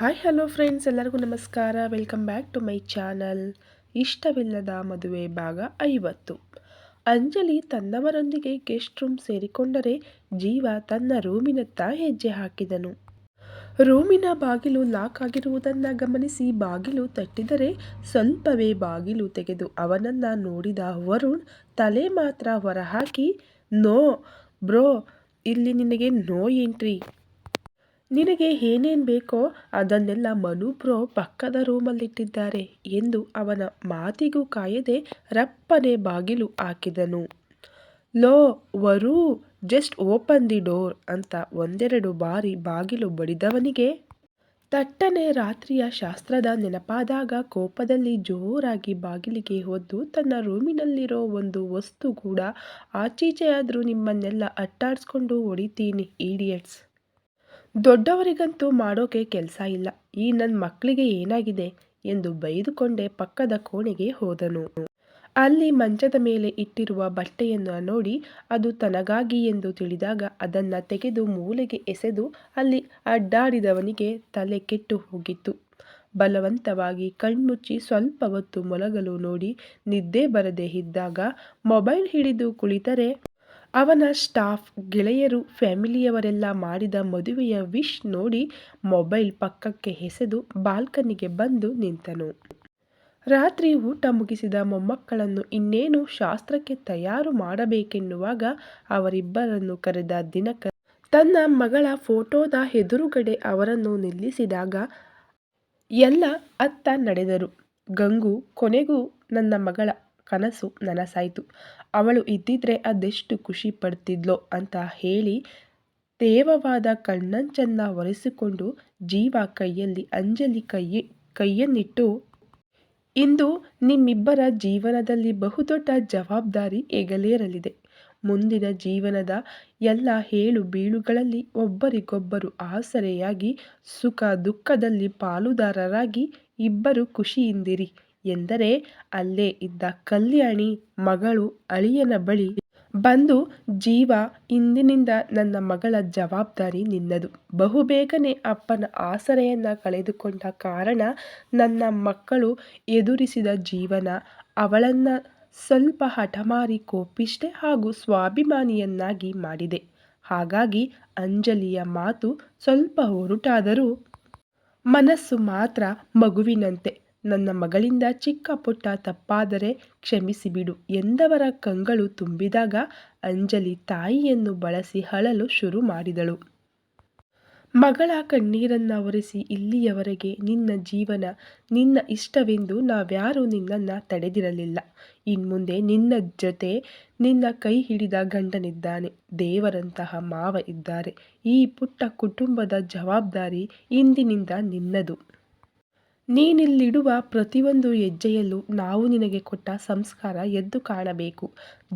Hi, hello friends, ಎಲ್ಲರಿಗೂ ನಮಸ್ಕಾರ. Welcome back to my channel. ಇಷ್ಟವಿಲ್ಲದ ಮದುವೆ ಭಾಗ ಐವತ್ತು. ಅಂಜಲಿ ತನ್ನವರೊಂದಿಗೆ ಗೆಸ್ಟ್ ರೂಮ್ ಸೇರಿಕೊಂಡರೆ ಜೀವ ತನ್ನ ರೂಮಿನತ್ತ ಹೆಜ್ಜೆ ಹಾಕಿದನು. ರೂಮಿನ ಬಾಗಿಲು ಲಾಕ್ ಆಗಿರುವುದನ್ನು ಗಮನಿಸಿ ಬಾಗಿಲು ತಟ್ಟಿದರೆ ಸ್ವಲ್ಪವೇ ಬಾಗಿಲು ತೆಗೆದು ಅವನನ್ನು ನೋಡಿದ ವರುಣ್ ತಲೆ ಮಾತ್ರ ಹೊರಹಾಕಿ, ನೋ ಬ್ರೋ, ಇಲ್ಲಿ ನಿನಗೆ ನೋ ಎಂಟ್ರಿ. ನಿನಗೆ ಏನೇನು ಬೇಕೋ ಅದನ್ನೆಲ್ಲ ಮನು ಬ್ರೋ ಪಕ್ಕದ ರೂಮಲ್ಲಿಟ್ಟಿದ್ದಾರೆ ಎಂದು ಅವನ ಮಾತಿಗೂ ಕಾಯದೆ ರಪ್ಪನೆ ಬಾಗಿಲು ಹಾಕಿದನು. Low, Varu, just open the door ಅಂತ ಒಂದೆರಡು ಬಾರಿ ಬಾಗಿಲು ಬಡಿದವನಿಗೆ ತಟ್ಟನೆ ರಾತ್ರಿಯ ಶಾಸ್ತ್ರದ ನೆನಪಾದಾಗ ಕೋಪದಲ್ಲಿ ಜೋರಾಗಿ ಬಾಗಿಲಿಗೆ ಹೊದ್ದು ತನ್ನ ರೂಮಿನಲ್ಲಿರೋ ಒಂದು ವಸ್ತು ಕೂಡ ಆಚೀಚೆಯಾದರೂ ನಿಮ್ಮನ್ನೆಲ್ಲ ಅಟ್ಟಾಡಿಸ್ಕೊಂಡು ಹೊಡಿತೀನಿ ಈಡಿಯಟ್ಸ್ ದೊಡ್ಡವರಿಗಂತೂ ಮಾಡೋಕೆ ಕೆಲಸ ಇಲ್ಲ. ಈ ನನ್ನ ಮಕ್ಕಳಿಗೆ ಏನಾಗಿದೆ ಎಂದು ಬೈದುಕೊಂಡೆ ಪಕ್ಕದ ಕೋಣೆಗೆ ಹೋದನು. ಅಲ್ಲಿ ಮಂಚದ ಮೇಲೆ ಇಟ್ಟಿರುವ ಬಟ್ಟೆಯನ್ನು ನೋಡಿ ಅದು ತನಗಾಗಿ ಎಂದು ತಿಳಿದಾಗ ಅದನ್ನು ತೆಗೆದು ಮೂಲೆಗೆ ಎಸೆದು ಅಲ್ಲಿ ಅಡ್ಡಾಡಿದವನಿಗೆ ತಲೆ ಕೆಟ್ಟು ಹೋಗಿತ್ತು. ಬಲವಂತವಾಗಿ ಕಣ್ಮುಚ್ಚಿ ಸ್ವಲ್ಪ ಹೊತ್ತು ಮೊಲಗಲು ನೋಡಿ ನಿದ್ದೆ ಬರದೇ ಇದ್ದಾಗ ಮೊಬೈಲ್ ಹಿಡಿದು ಕುಳಿತರೆ ಅವನ ಸ್ಟಾಫ್, ಗೆಳೆಯರು, ಫ್ಯಾಮಿಲಿಯವರೆಲ್ಲ ಮಾಡಿದ ಮದುವೆಯ ವಿಶ್ ನೋಡಿ ಮೊಬೈಲ್ ಪಕ್ಕಕ್ಕೆ ಎಸೆದು ಬಾಲ್ಕನಿಗೆ ಬಂದು ನಿಂತನು. ರಾತ್ರಿ ಊಟ ಮುಗಿಸಿದ ಮೊಮ್ಮಕ್ಕಳನ್ನು ಇನ್ನೇನು ಶಾಸ್ತ್ರಕ್ಕೆ ತಯಾರು ಮಾಡಬೇಕೆನ್ನುವಾಗ ಅವರಿಬ್ಬರನ್ನು ಕರೆದ ದಿನಕ ತನ್ನ ಮಗಳ ಫೋಟೋದ ಎದುರುಗಡೆ ಅವರನ್ನು ನಿಲ್ಲಿಸಿದಾಗ ಎಲ್ಲ ಅತ್ತ ನಡೆದರು. ಗಂಗು, ಕೊನೆಗೂ ನನ್ನ ಮಗಳ ಕನಸು ನನಸಾಯಿತು. ಅವಳು ಇದ್ದಿದ್ರೆ ಅದೆಷ್ಟು ಖುಷಿ ಪಡ್ತಿದ್ಲೋ ಅಂತ ಹೇಳಿ ತೇವವಾದ ಕಣ್ಣಂಚನ್ನ ಒರೆಸಿಕೊಂಡು ಜೀವ ಕೈಯಲ್ಲಿ ಅಂಜಲಿ ಕೈಯೇ, ಕೈಯನ್ನಿಟ್ಟು, ಇಂದು ನಿಮ್ಮಿಬ್ಬರ ಜೀವನದಲ್ಲಿ ಬಹುದೊಡ್ಡ ಜವಾಬ್ದಾರಿ ಎಗಲೇರಲಿದೆ ಮುಂದಿನ ಜೀವನದ ಎಲ್ಲ ಹೇಳು ಬೀಳುಗಳಲ್ಲಿ ಒಬ್ಬರಿಗೊಬ್ಬರು ಆಸರೆಯಾಗಿ, ಸುಖ ದುಃಖದಲ್ಲಿ ಪಾಲುದಾರರಾಗಿ ಇಬ್ಬರು ಖುಷಿಯಿಂದಿರಿ. ಎಂದರೆ ಅಲ್ಲೇ ಇದ್ದ ಕಲ್ಯಾಣಿ ಮಗಳು ಅಳಿಯನ ಬಳಿ ಬಂದು, ಜೀವ, ಇಂದಿನಿಂದ ನನ್ನ ಮಗಳ ಜವಾಬ್ದಾರಿ ನಿನ್ನದು. ಬಹುಬೇಗನೆ ಅಪ್ಪನ ಆಸರೆಯನ್ನು ಕಳೆದುಕೊಂಡ ಕಾರಣ ನನ್ನ ಮಕ್ಕಳು ಎದುರಿಸಿದ ಜೀವನ ಅವಳನ್ನು ಸ್ವಲ್ಪ ಹಠಮಾರಿ ಕೋಪಿಷ್ಟೆ ಹಾಗೂ ಸ್ವಾಭಿಮಾನಿಯನ್ನಾಗಿ ಮಾಡಿದೆ. ಹಾಗಾಗಿ ಅಂಜಲಿಯ ಮಾತು ಸ್ವಲ್ಪ ಹೊರಟಾದರೂ ಮನಸ್ಸು ಮಾತ್ರ ಮಗುವಿನಂತೆ. ನನ್ನ ಮಗಳಿಂದ ಚಿಕ್ಕ ಪುಟ್ಟ ತಪ್ಪಾದರೆ ಕ್ಷಮಿಸಿಬಿಡು ಎಂದವರ ಕಂಗಳು ತುಂಬಿದಾಗ ಅಂಜಲಿ ತಾಯಿಯನ್ನು ಬಳಸಿ ಅಳಲು ಶುರು ಮಾಡಿದಳು. ಮಗಳ ಕಣ್ಣೀರನ್ನ ಒರೆಸಿ ಇಲ್ಲಿಯವರೆಗೆ ನಿನ್ನ ಜೀವನ, ನಿನ್ನ ಇಷ್ಟವೆಂದು ನಾವ್ಯಾರೂ ನಿನ್ನನ್ನು ತಡೆದಿರಲಿಲ್ಲ. ಇನ್ಮುಂದೆ ನಿನ್ನ ಜೊತೆ ನಿನ್ನ ಕೈ ಹಿಡಿದ ಗಂಡನಿದ್ದಾನೆ, ದೇವರಂತಹ ಮಾವ ಇದ್ದಾರೆ. ಈ ಪುಟ್ಟ ಕುಟುಂಬದ ಜವಾಬ್ದಾರಿ ಇಂದಿನಿಂದ ನಿನ್ನದು. ನೀನಿಲ್ಲಿಡುವ ಪ್ರತಿಯೊಂದು ಹೆಜ್ಜೆಯಲ್ಲೂ ನಾವು ನಿನಗೆ ಕೊಟ್ಟ ಸಂಸ್ಕಾರ ಎದ್ದು ಕಾಣಬೇಕು.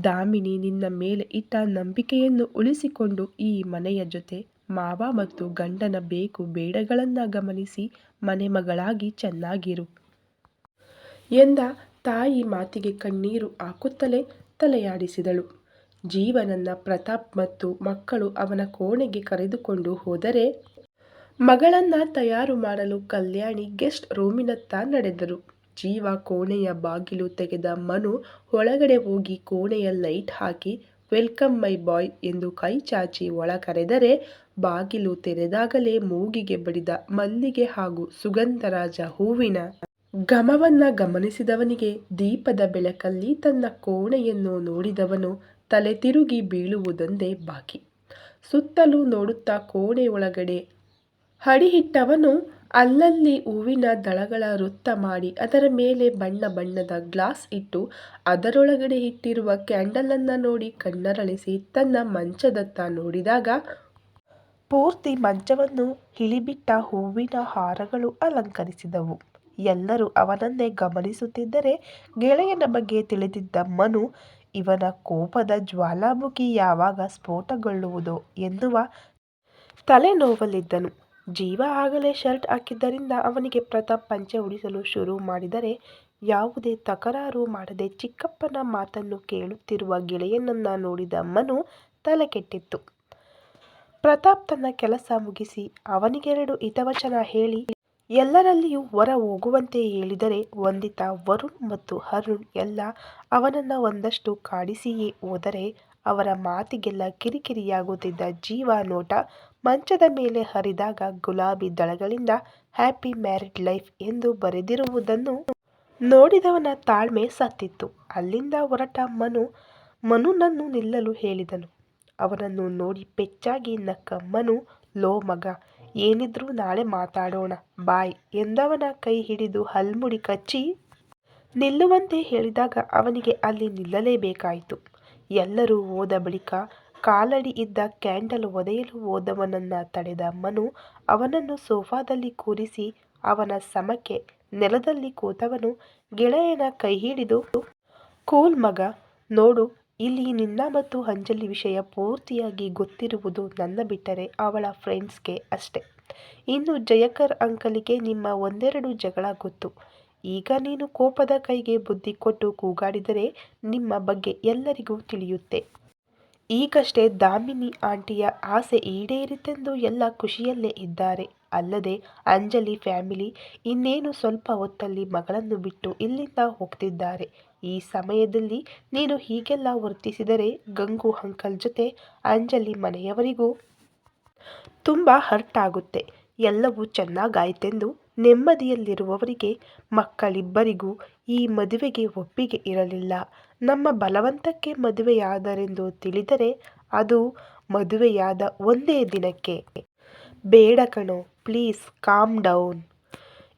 ದಾಮಿನಿ ನಿನ್ನ ಮೇಲೆ ಇಟ್ಟ ನಂಬಿಕೆಯನ್ನು ಉಳಿಸಿಕೊಂಡು ಈ ಮನೆಯ ಜೊತೆ ಮಾವ ಮತ್ತು ಗಂಡನ ಬೇಕು ಬೇಡಗಳನ್ನು ಗಮನಿಸಿ ಮನೆ ಮಗಳಾಗಿ ಚೆನ್ನಾಗಿರು. ಎಂದ ತಾಯಿ ಮಾತಿಗೆ ಕಣ್ಣೀರು ಹಾಕುತ್ತಲೇ ತಲೆಯಾಡಿಸಿದಳು. ಜೀವನನ್ನ ಪ್ರತಾಪ್ ಮತ್ತು ಮಕ್ಕಳು ಅವನ ಕೋಣೆಗೆ ಕರೆದುಕೊಂಡು ಹೋದರೆ ಮಗಳನ್ನ ತಯಾರು ಮಾಡಲು ಕಲ್ಯಾಣಿ ಗೆಸ್ಟ್ ರೂಮಿನತ್ತ ನಡೆದರು. ಜೀವ ಕೋಣೆಯ ಬಾಗಿಲು ತೆಗೆದ ಮನು ಒಳಗಡೆ ಹೋಗಿ ಕೋಣೆಯ ಲೈಟ್ ಹಾಕಿ, ವೆಲ್ಕಮ್ ಮೈ ಬಾಯ್ ಎಂದು ಕೈ ಚಾಚಿ ಒಳ ಕರೆದರೆ, ಬಾಗಿಲು ತೆರೆದಾಗಲೇ ಮೂಗಿಗೆ ಬಡಿದ ಮಲ್ಲಿಗೆ ಹಾಗೂ ಸುಗಂಧರಾಜ ಹೂವಿನ ಗಮವನ್ನ ಗಮನಿಸಿದವನಿಗೆ ದೀಪದ ಬೆಳಕಲ್ಲಿ ತನ್ನ ಕೋಣೆಯನ್ನು ನೋಡಿದವನು ತಲೆ ತಿರುಗಿ ಬೀಳುವುದೊಂದೇ ಬಾಕಿ. ಸುತ್ತಲೂ ನೋಡುತ್ತಾ ಕೋಣೆ ಒಳಗಡೆ ಹಡಿಹಿಟ್ಟವನು ಅಲ್ಲಲ್ಲಿ ಹೂವಿನ ದಳಗಳ ವೃತ್ತ ಮಾಡಿ ಅದರ ಮೇಲೆ ಬಣ್ಣ ಬಣ್ಣದ ಗ್ಲಾಸ್ ಇಟ್ಟು ಅದರೊಳಗಡೆ ಇಟ್ಟಿರುವ ಕ್ಯಾಂಡಲನ್ನು ನೋಡಿ ಕಣ್ಣರಳಿಸಿ ತನ್ನ ಮಂಚದತ್ತ ನೋಡಿದಾಗ ಪೂರ್ತಿ ಮಂಚವನ್ನು ಇಳಿಬಿಟ್ಟ ಹೂವಿನ ಹಾರಗಳು ಅಲಂಕರಿಸಿದವು. ಎಲ್ಲರೂ ಅವನನ್ನೇ ಗಮನಿಸುತ್ತಿದ್ದರೆ ಗೆಳೆಯನ ಬಗ್ಗೆ ತಿಳಿದಿದ್ದ ಮನು, ಇವನ ಕೋಪದ ಜ್ವಾಲಾಮುಖಿ ಯಾವಾಗ ಸ್ಫೋಟಗೊಳ್ಳುವುದೋ ಎನ್ನುವ ತಲೆನೋವಲ್ಲಿದ್ದನು ಜೀವ ಆಗಲೇ ಶರ್ಟ್ ಹಾಕಿದ್ದರಿಂದ ಅವನಿಗೆ ಪ್ರತಾಪ್ ಪಂಚೆ ಉಡಿಸಲು ಶುರು ಮಾಡಿದರೆ ಯಾವುದೇ ತಕರಾರು ಮಾಡದೆ ಚಿಕ್ಕಪ್ಪನ ಮಾತನ್ನು ಕೇಳುತ್ತಿರುವ ಗೆಳೆಯನನ್ನ ನೋಡಿದ ಮನು ತಲೆ ಕೆಟ್ಟಿತ್ತು. ಪ್ರತಾಪ್ ತನ್ನ ಕೆಲಸ ಮುಗಿಸಿ ಅವನಿಗೆರಡು ಹಿತವಚನ ಹೇಳಿ, ಎಲ್ಲರಲ್ಲಿಯೂ ಹೊರ ಹೋಗುವಂತೆ ಹೇಳಿದರೆ ವಂದಿತ ವರುಣ್ ಮತ್ತು ಅರುಣ್ ಎಲ್ಲ ಅವನನ್ನ ಒಂದಷ್ಟು ಕಾಡಿಸಿಯೇ ಹೋದರೆ ಅವರ ಮಾತಿಗೆಲ್ಲ ಕಿರಿಕಿರಿಯಾಗುತ್ತಿದ್ದ ಜೀವ ನೋಟ ಮಂಚದ ಮೇಲೆ ಹರಿದಾಗ ಗುಲಾಬಿ ದಳಗಳಿಂದ ಹ್ಯಾಪಿ ಮ್ಯಾರಿಡ್ ಲೈಫ್ ಎಂದು ಬರೆದಿರುವುದನ್ನು ನೋಡಿದವನ ತಾಳ್ಮೆ ಸತ್ತಿತ್ತು. ಅಲ್ಲಿಂದ ಹೊರಟ ಮನು ಮನುನನ್ನು ನಿಲ್ಲಲು ಹೇಳಿದನು. ಅವನನ್ನು ನೋಡಿ ಪೆಚ್ಚಾಗಿ ನಕ್ಕ, ಮನು, ಲೋ ಮಗ, ಏನಿದ್ರೂ ನಾಳೆ ಮಾತಾಡೋಣ, ಬಾಯ್ ಎಂದವನ ಕೈ ಹಿಡಿದು ಹಲ್ಮುಡಿ ಕಚ್ಚಿ ನಿಲ್ಲುವಂತೆ ಹೇಳಿದಾಗ ಅವನಿಗೆ ಅಲ್ಲಿ ನಿಲ್ಲಲೇಬೇಕಾಯಿತು. ಎಲ್ಲರೂ ಹೋದ ಬಳಿಕ ಕಾಲಡಿ ಇದ್ದ ಕ್ಯಾಂಡಲ್ ಒದೆಯಲು ಹೋದವನನ್ನ ತಡೆದ ಮನು ಅವನನ್ನು ಸೋಫಾದಲ್ಲಿ ಕೂರಿಸಿ ಅವನ ಸಮಕ್ಕೆ ನೆಲದಲ್ಲಿ ಕೂತವನು ಗೆಳೆಯನ ಕೈ ಹಿಡಿದು, ಕೂಲ್ ಮಗ, ನೋಡು, ಇಲ್ಲಿ ನಿನ್ನ ಮತ್ತು ಅಂಜಲಿ ವಿಷಯ ಪೂರ್ತಿಯಾಗಿ ಗೊತ್ತಿರುವುದು ನನ್ನ ಬಿಟ್ಟರೆ ಅವಳ ಫ್ರೆಂಡ್ಸ್ಗೆ ಅಷ್ಟೆ. ಇನ್ನು ಜಯಕರ್ ಅಂಕಲಿಗೆ ನಿಮ್ಮ ಒಂದೆರಡು ಜಗಳ ಗೊತ್ತು. ಈಗ ನೀನು ಕೋಪದ ಕೈಗೆ ಬುದ್ಧಿ ಕೊಟ್ಟು ಕೂಗಾಡಿದರೆ ನಿಮ್ಮ ಬಗ್ಗೆ ಎಲ್ಲರಿಗೂ ತಿಳಿಯುತ್ತೆ. ಈಗಷ್ಟೇ ದಾಮಿನಿ ಆಂಟಿಯ ಆಸೆ ಈಡೇರಿತೆಂದು ಎಲ್ಲ ಖುಷಿಯಲ್ಲೇ ಇದ್ದಾರೆ. ಅಲ್ಲದೆ ಅಂಜಲಿ ಫ್ಯಾಮಿಲಿ ಇನ್ನೇನು ಸ್ವಲ್ಪ ಹೊತ್ತಲ್ಲಿ ಮಗಳನ್ನು ಬಿಟ್ಟು ಇಲ್ಲಿಂದ ಹೋಗ್ತಿದ್ದಾರೆ. ಈ ಸಮಯದಲ್ಲಿ ನೀನು ಹೀಗೆಲ್ಲ ವರ್ತಿಸಿದರೆ ಗಂಗು ಅಂಕಲ್ ಜೊತೆ ಅಂಜಲಿ ಮನೆಯವರಿಗೂ ತುಂಬ ಹರ್ಟ್ ಆಗುತ್ತೆ. ಎಲ್ಲವೂ ಚೆನ್ನಾಗಾಯ್ತೆಂದು ನೆಮ್ಮದಿಯಲ್ಲಿರುವವರಿಗೆ ಮಕ್ಕಳಿಬ್ಬರಿಗೂ ಈ ಮದುವೆಗೆ ಒಪ್ಪಿಗೆ ಇರಲಿಲ್ಲ. ನಮ್ಮ ಬಲವಂತಕ್ಕೆ ಮದುವೆಯಾದರೆಂದು ತಿಳಿದರೆ ಅದು ಮದುವೆಯಾದ ಒಂದೇ ದಿನಕ್ಕೆ. ಬೇಡ ಕಣೋ, ಪ್ಲೀಸ್ ಕಾಮ್ ಡೌನ್.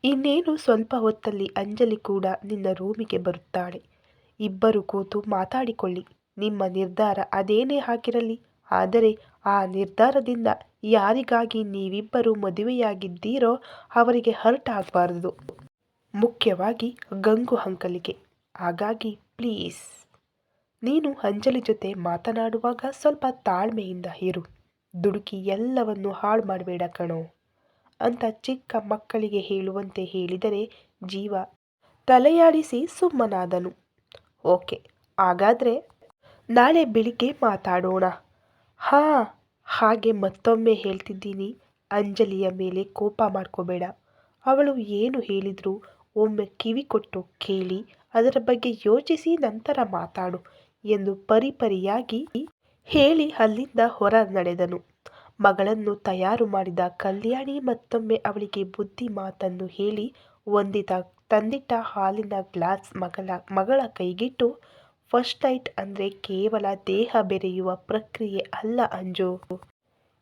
ಇನ್ನೇನು ಸ್ವಲ್ಪ ಹೊತ್ತಲ್ಲಿ ಅಂಜಲಿ ಕೂಡ ನಿನ್ನ ರೂಮಿಗೆ ಬರುತ್ತಾಳೆ. ಇಬ್ಬರು ಕೂತು ಮಾತಾಡಿಕೊಳ್ಳಿ. ನಿಮ್ಮ ನಿರ್ಧಾರ ಅದೇನೇ ಆಗಿರಲಿ ಆದರೆ ಆ ನಿರ್ಧಾರದಿಂದ ಯಾರಿಗಾಗಿ ನೀವಿಬ್ಬರು ಮದುವೆಯಾಗಿದ್ದೀರೋ ಅವರಿಗೆ ಹರ್ಟ್ ಆಗಬಾರ್ದು ಮುಖ್ಯವಾಗಿ ಗಂಗು ಅಂಕಲಿಗೆ. ಹಾಗಾಗಿ ಪ್ಲೀಸ್, ನೀನು ಅಂಜಲಿ ಜೊತೆ ಮಾತನಾಡುವಾಗ ಸ್ವಲ್ಪ ತಾಳ್ಮೆಯಿಂದ ಇರು. ದುಡುಕಿ ಎಲ್ಲವನ್ನು ಹಾಳು ಮಾಡಬೇಡ ಕಣೋ. ಅಂತ ಚಿಕ್ಕ ಮಕ್ಕಳಿಗೆ ಹೇಳುವಂತೆ ಹೇಳಿದರೆ ಜೀವ ತಲೆಯಾಡಿಸಿ ಸುಮ್ಮನಾದನು. ಓಕೆ, ಹಾಗಾದರೆ ನಾಳೆ ಬೆಳಿಗ್ಗೆ ಮಾತಾಡೋಣ. ಹಾಂ, ಹಾಗೆ ಮತ್ತೊಮ್ಮೆ ಹೇಳ್ತಿದ್ದೀನಿ. ಅಂಜಲಿಯ ಮೇಲೆ ಕೋಪ ಮಾಡ್ಕೋಬೇಡ. ಅವಳು ಏನು ಹೇಳಿದ್ರು ಒಮ್ಮೆ ಕಿವಿ ಕೊಟ್ಟು ಕೇಳಿ, ಅದರ ಬಗ್ಗೆ ಯೋಚಿಸಿ ನಂತರ ಮಾತಾಡು ಎಂದು ಪರಿಪರಿಯಾಗಿ ಹೇಳಿ ಅಲ್ಲಿಂದ ಹೊರ ನಡೆದನು. ಮಗಳನ್ನು ತಯಾರು ಮಾಡಿದ ಕಲ್ಯಾಣಿ ಮತ್ತೊಮ್ಮೆ ಅವಳಿಗೆ ಬುದ್ಧಿ ಮಾತನ್ನು ಹೇಳಿ ಒಂದಿತ ತಂದಿಟ್ಟ ಹಾಲಿನ ಗ್ಲಾಸ್ ಮಗಳ ಮಗಳ ಕೈಗಿಟ್ಟು ಫಸ್ಟ್ ಅಂದ್ರೆ ಅಂದರೆ ಕೇವಲ ದೇಹ ಬೆರೆಯುವ ಪ್ರಕ್ರಿಯೆ ಅಲ್ಲ ಅಂಜು.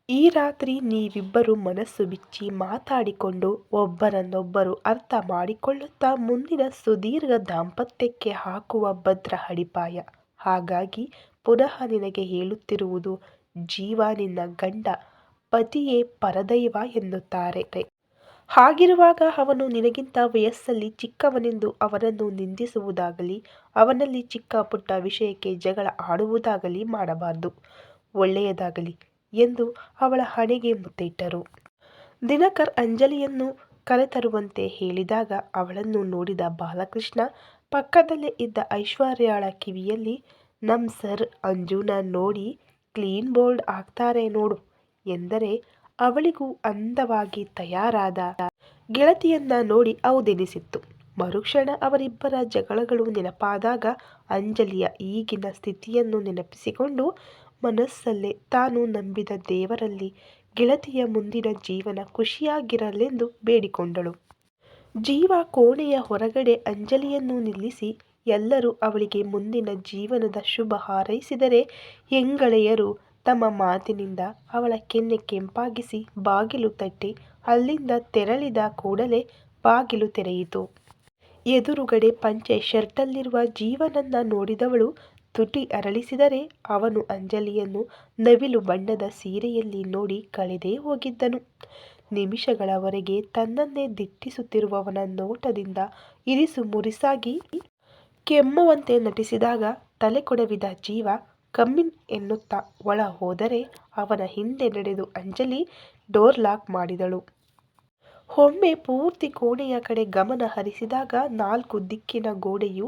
ಈ ರಾತ್ರಿ ನೀವಿಬ್ಬರು ಮನಸ್ಸು ಬಿಚ್ಚಿ ಮಾತಾಡಿಕೊಂಡು ಒಬ್ಬರನ್ನೊಬ್ಬರು ಅರ್ಥ ಮಾಡಿಕೊಳ್ಳುತ್ತಾ ಮುಂದಿನ ಸುದೀರ್ಘ ದಾಂಪತ್ಯಕ್ಕೆ ಹಾಕುವ ಭದ್ರ ಅಡಿಪಾಯ ಹಾಗಾಗಿ ಪುನಃ ನಿನಗೆ ಹೇಳುತ್ತಿರುವುದು, ಜೀವ ನಿನ್ನ ಗಂಡ, ಪತಿಯೇ ಪರದೈವ ಎನ್ನುತ್ತಾರೆ. ಹಾಗಿರುವಾಗ ಅವನು ನಿನಗಿಂತ ವಯಸ್ಸಲ್ಲಿ ಚಿಕ್ಕವನೆಂದು ಅವನನ್ನು ನಿಂದಿಸುವುದಾಗಲಿ ಅವನಲ್ಲಿ ಚಿಕ್ಕ ಪುಟ್ಟ ವಿಷಯಕ್ಕೆ ಜಗಳ ಆಡುವುದಾಗಲಿ ಮಾಡಬಾರದು. ಒಳ್ಳೆಯದಾಗಲಿ ಎಂದು ಅವಳ ಹಣೆಗೆ ಮುತ್ತಿಟ್ಟರು. ದಿನಕರ್ ಅಂಜಲಿಯನ್ನು ಕರೆತರುವಂತೆ ಹೇಳಿದಾಗ ಅವಳನ್ನು ನೋಡಿದ ಬಾಲಕೃಷ್ಣ, ಪಕ್ಕದಲ್ಲೇ ಇದ್ದ ಐಶ್ವರ್ಯಾಳ ಕಿವಿಯಲ್ಲಿ, ನಮ್ ಸರ್ ಅಂಜುನ ನೋಡಿ ಕ್ಲೀನ್ ಬೋಲ್ಡ್ ಆಗ್ತಾರೆ ನೋಡು ಎಂದರೆ ಅವಳಿಗೂ ಅಂದವಾಗಿ ತಯಾರಾದ ಗೆಳತಿಯನ್ನ ನೋಡಿ ಹೌದೆನಿಸಿತ್ತು. ಮರುಕ್ಷಣ ಅವರಿಬ್ಬರ ಜಗಳಗಳು ನೆನಪಾದಾಗ ಅಂಜಲಿಯ ಈಗಿನ ಸ್ಥಿತಿಯನ್ನು ನೆನಪಿಸಿಕೊಂಡು ಮನಸ್ಸಲ್ಲೇ ತಾನು ನಂಬಿದ ದೇವರಲ್ಲಿ ಗೆಳತಿಯ ಮುಂದಿನ ಜೀವನ ಖುಷಿಯಾಗಿರಲೆಂದು ಬೇಡಿಕೊಂಡಳು. ಜೀವ ಕೋಣೆಯ ಹೊರಗಡೆ ಅಂಜಲಿಯನ್ನು ನಿಲ್ಲಿಸಿ ಎಲ್ಲರೂ ಅವಳಿಗೆ ಮುಂದಿನ ಜೀವನದ ಶುಭ ಹಾರೈಸಿದರೆ ಹೆಂಗಳೆಯರು ತಮ್ಮ ಮಾತಿನಿಂದ ಅವಳ ಕೆನ್ನೆ ಕೆಂಪಾಗಿಸಿ ಬಾಗಿಲು ತಟ್ಟಿ ಅಲ್ಲಿಂದ ತೆರಳಿದ ಕೂಡಲೇ ಬಾಗಿಲು ತೆರೆಯಿತು. ಎದುರುಗಡೆ ಪಂಚೆ ಶರ್ಟಲ್ಲಿರುವ ಜೀವನನ್ನ ನೋಡಿದವಳು ತುಟಿ ಅರಳಿಸಿದರೆ ಅವನು ಅಂಜಲಿಯನ್ನು ನವಿಲು ಬಣ್ಣದ ಸೀರೆಯಲ್ಲಿ ನೋಡಿ ಕಳೆದೇ ಹೋಗಿದ್ದನು. ನಿಮಿಷಗಳವರೆಗೆ ತನ್ನನ್ನೇ ದಿಟ್ಟಿಸುತ್ತಿರುವವನ ನೋಟದಿಂದ ಇರಿಸು ಮುರಿಸಾಗಿ ಕೆಮ್ಮುವಂತೆ ನಟಿಸಿದಾಗ ತಲೆ ಕೊಡವಿದ ಜೀವ ಕಮ್ಮಿನ್ ಎನ್ನುತ್ತಾ ಒಳ ಹೋದರೆ ಅವನ ಹಿಂದೆ ನಡೆದು ಅಂಜಲಿ ಡೋರ್ ಲಾಕ್ ಮಾಡಿದಳು. ಒಮ್ಮೆ ಪೂರ್ತಿ ಕೋಣೆಯ ಕಡೆ ಗಮನ ಹರಿಸಿದಾಗ ನಾಲ್ಕು ದಿಕ್ಕಿನ ಗೋಡೆಯು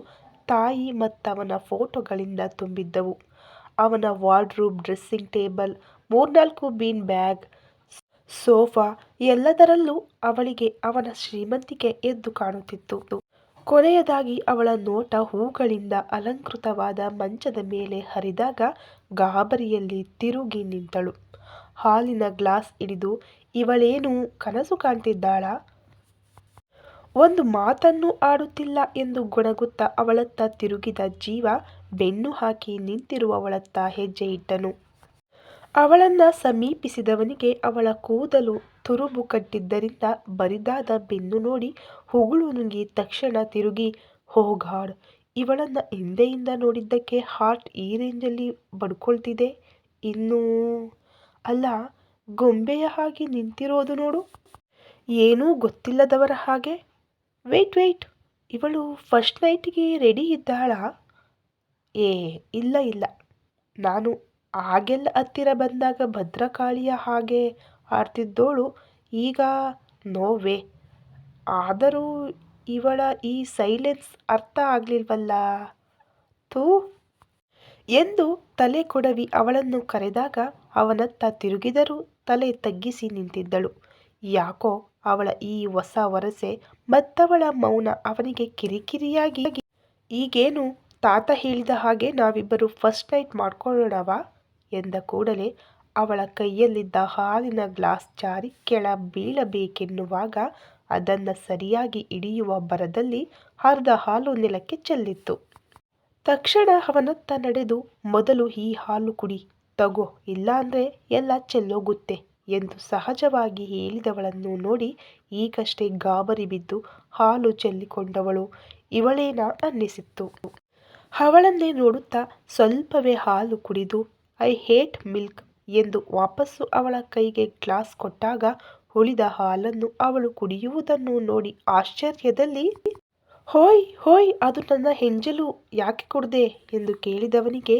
ತಾಯಿ ಮತ್ತವನ ಫೋಟೋಗಳಿಂದ ತುಂಬಿದ್ದವು. ಅವನ ವಾರ್ಡ್ರೂಬ್, ಡ್ರೆಸ್ಸಿಂಗ್ ಟೇಬಲ್, ಮೂರ್ನಾಲ್ಕು ಬೀನ್ ಬ್ಯಾಗ್, ಸೋಫಾ ಎಲ್ಲದರಲ್ಲೂ ಅವಳಿಗೆ, ಅವನ ಶ್ರೀಮಂತಿಕೆ ಎದ್ದು ಕಾಣುತ್ತಿತ್ತು. ಕೊನೆಯದಾಗಿ ಅವಳ ನೋಟ ಹೂಗಳಿಂದ ಅಲಂಕೃತವಾದ ಮಂಚದ ಮೇಲೆ ಹರಿದಾಗ ಗಾಬರಿಯಲ್ಲಿ ತಿರುಗಿ ನಿಂತಳು. ಹಾಲಿನ ಗ್ಲಾಸ್ ಹಿಡಿದು ಇವಳೇನು ಕನಸು ಕಾಣ್ತಿದ್ದಾಳ? ಒಂದು ಮಾತನ್ನು ಆಡುತ್ತಿಲ್ಲ ಎಂದು ಗೊಣಗುತ್ತ ಅವಳತ್ತ ತಿರುಗಿದ ಜೀವ ಬೆನ್ನು ಹಾಕಿ ನಿಂತಿರುವವಳತ್ತ ಹೆಜ್ಜೆ ಇಟ್ಟನು. ಅವಳನ್ನ ಸಮೀಪಿಸಿದವನಿಗೆ ಅವಳ ಕೂದಲು ತುರುಬು ಕಟ್ಟಿದ್ದರಿಂದ ಬರಿದಾದ ಬೆನ್ನು ನೋಡಿ ಹುಗುಳು ನುಂಗಿ ತಕ್ಷಣ ತಿರುಗಿ, ಹೋ ಗಾಡ್, ಇವಳನ್ನ ಹಿಂದೆಯಿಂದ ನೋಡಿದ್ದಕ್ಕೆ ಹಾರ್ಟ್ ಈ ರೇಂಜಲ್ಲಿ ಬಡ್ಕೊಳ್ತಿದೆ? ಇನ್ನೂ ಅಲ್ಲ ಗೊಂಬೆಯ ಹಾಗೆ ನಿಂತಿರೋದು ನೋಡು. ಏನೂ ಗೊತ್ತಿಲ್ಲದವರ ಹಾಗೆ. ವೆಯ್ಟ್ ವೆಯ್ಟ್ ಇವಳು ಫಸ್ಟ್ ನೈಟಿಗೆ ರೆಡಿ ಇದ್ದಾಳಾ? ಏ, ಇಲ್ಲ ಇಲ್ಲ. ನಾನು ಆಗೆಲ್ಲ ಹತ್ತಿರ ಬಂದಾಗ ಭದ್ರಕಾಳಿಯ ಹಾಗೆ ಆಡ್ತಿದ್ದೋಳು. ಈಗ ನೋವೇ ಆದರೂ ಇವಳ ಈ ಸೈಲೆನ್ಸ್ ಅರ್ಥ ಆಗಲಿಲ್ವಲ್ಲ? ಥೂ. ಎಂದು ತಲೆ ಕೊಡವಿ ಅವಳನ್ನು ಕರೆದಾಗ ಅವನತ್ತ ತಿರುಗಿದರೂ. ತಲೆ ತಗ್ಗಿಸಿ ನಿಂತಿದ್ದಳು. ಯಾಕೋ ಅವಳ ಈ ಹೊಸ ವರಸೆ ಮತ್ತವಳ ಮೌನ ಅವನಿಗೆ ಕಿರಿಕಿರಿಯಾಗಿ ಈಗೇನು ತಾತ ಹೇಳಿದ ಹಾಗೆ ನಾವಿಬ್ಬರು ಫಸ್ಟ್ ನೈಟ್ ಮಾಡ್ಕೊಳ್ಳೋಣವಾ? ಎಂದ ಕೂಡಲೇ ಅವಳ ಕೈಯಲ್ಲಿದ್ದ ಹಾಲಿನ ಗ್ಲಾಸ್ ಜಾರಿ ಕೆಳ ಬೀಳಬೇಕೆನ್ನುವಾಗ ಅದನ್ನು ಸರಿಯಾಗಿ ಹಿಡಿಯುವ ಬರದಲ್ಲಿ ಅರ್ಧ ಹಾಲು ನೆಲಕ್ಕೆ ಚೆಲ್ಲಿತ್ತು. ತಕ್ಷಣ ಅವನತ್ತ ನಡೆದು, ಮೊದಲು ಈ ಹಾಲು ಕುಡಿ. ತಗೋ, ಇಲ್ಲಾಂದ್ರೆ ಎಲ್ಲ ಚೆಲ್ಲೋಗುತ್ತೆ ಎಂದು ಸಹಜವಾಗಿ ಹೇಳಿದವಳನ್ನು ನೋಡಿ ಈಗಷ್ಟೇ ಗಾಬರಿ ಬಿದ್ದು ಹಾಲು ಚೆಲ್ಲಿಕೊಂಡವಳು. ಇವಳೇನಾ ಅನ್ನಿಸಿತ್ತು. ಅವಳನ್ನೇ ನೋಡುತ್ತಾ ಸ್ವಲ್ಪವೇ ಹಾಲು ಕುಡಿದು, ಐ ಹೇಟ್ ಮಿಲ್ಕ್ ಎಂದು ವಾಪಸ್ಸು ಅವಳ ಕೈಗೆ ಗ್ಲಾಸ್ ಕೊಟ್ಟಾಗ ಉಳಿದ ಹಾಲನ್ನು ಅವಳು ಕುಡಿಯುವುದನ್ನು ನೋಡಿ ಆಶ್ಚರ್ಯದಲ್ಲಿ, ಹೋಯ್ ಹೋಯ್, ಅದು ನನ್ನ ಹೆಂಜಲು ಯಾಕೆ ಕುಡ್ದೆ? ಎಂದು ಕೇಳಿದವನಿಗೆ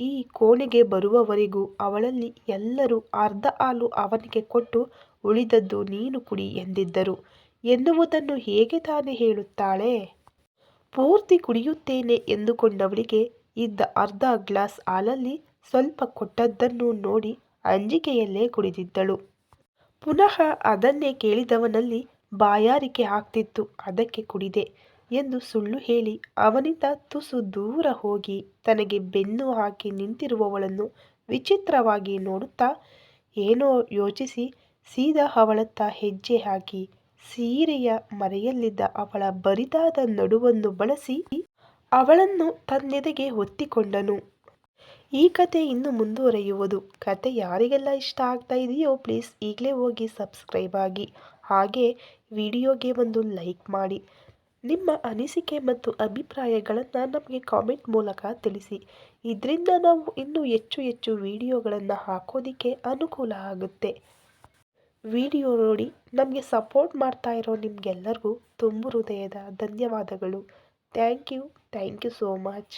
ಈ ಕೋಣೆಗೆ ಬರುವವರೆಗೂ ಅವಳಲ್ಲಿ ಎಲ್ಲರೂ ಅರ್ಧ ಹಾಲು ಅವನಿಗೆ ಕೊಟ್ಟು ಉಳಿದದ್ದು ನೀನು ಕುಡಿ ಎಂದಿದ್ದರು. ಎನ್ನುವುದನ್ನು ಹೇಗೆ ತಾನೇ ಹೇಳುತ್ತಾಳೆ? ಪೂರ್ತಿ ಕುಡಿಯುತ್ತೇನೆ ಎಂದುಕೊಂಡವಳಿಗೆ ಇದ್ದ ಅರ್ಧ ಗ್ಲಾಸ್ ಹಾಲಲ್ಲಿ ಸ್ವಲ್ಪ ಕೊಟ್ಟದ್ದನ್ನು ನೋಡಿ ಅಂಜಿಕೆಯಲ್ಲೇ ಕುಡಿದಿದ್ದಳು. ಪುನಃ ಅದನ್ನೇ ಕೇಳಿದವನಲ್ಲಿ ಬಾಯಾರಿಕೆ ಆಗ್ತಿತ್ತು. ಅದಕ್ಕೆ ಕುಡಿದೆ. ಎಂದು ಸುಳ್ಳು ಹೇಳಿ ಅವನಿಂದ ತುಸು ದೂರ ಹೋಗಿ ತನಗೆ ಬೆನ್ನು ಹಾಕಿ ನಿಂತಿರುವವಳನ್ನು ವಿಚಿತ್ರವಾಗಿ ನೋಡುತ್ತಾ, ಏನೋ ಯೋಚಿಸಿ, ಸೀದಾ ಅವಳತ್ತ ಹೆಜ್ಜೆ ಹಾಕಿ, ಸೀರೆಯ ಮರೆಯಲ್ಲಿದ್ದ ಅವಳ ಬರಿದಾದ ನಡುವನ್ನು ಬಳಸಿ ಅವಳನ್ನು ತನ್ನೆದೆಗೆ ಹೊತ್ತಿಕೊಂಡನು. ಈ ಕತೆ ಇನ್ನು ಮುಂದುವರೆಯುವುದು. ಕತೆ ಯಾರಿಗೆಲ್ಲ ಇಷ್ಟ ಆಗ್ತಾ ಇದೆಯೋ ಪ್ಲೀಸ್ ಈಗಲೇ ಹೋಗಿ ಸಬ್ಸ್ಕ್ರೈಬ್ ಆಗಿ. ಹಾಗೆ ವಿಡಿಯೋಗೆ ಒಂದು ಲೈಕ್ ಮಾಡಿ. ನಿಮ್ಮ ಅನಿಸಿಕೆ ಮತ್ತು ಅಭಿಪ್ರಾಯಗಳನ್ನು ನಮಗೆ ಕಾಮೆಂಟ್ ಮೂಲಕ ತಿಳಿಸಿ. ಇದರಿಂದ ನಾವು ಇನ್ನೂ ಹೆಚ್ಚು ಹೆಚ್ಚು ವಿಡಿಯೋಗಳನ್ನು ಹಾಕೋದಕ್ಕೆ ಅನುಕೂಲ ಆಗುತ್ತೆ. ವಿಡಿಯೋ ನೋಡಿ ನಮಗೆ ಸಪೋರ್ಟ್ ಮಾಡ್ತಾ ಇರೋ ನಿಮಗೆಲ್ಲರಿಗೂ ತುಂಬು ಹೃದಯದ ಧನ್ಯವಾದಗಳು. Thank you. Thank you so much.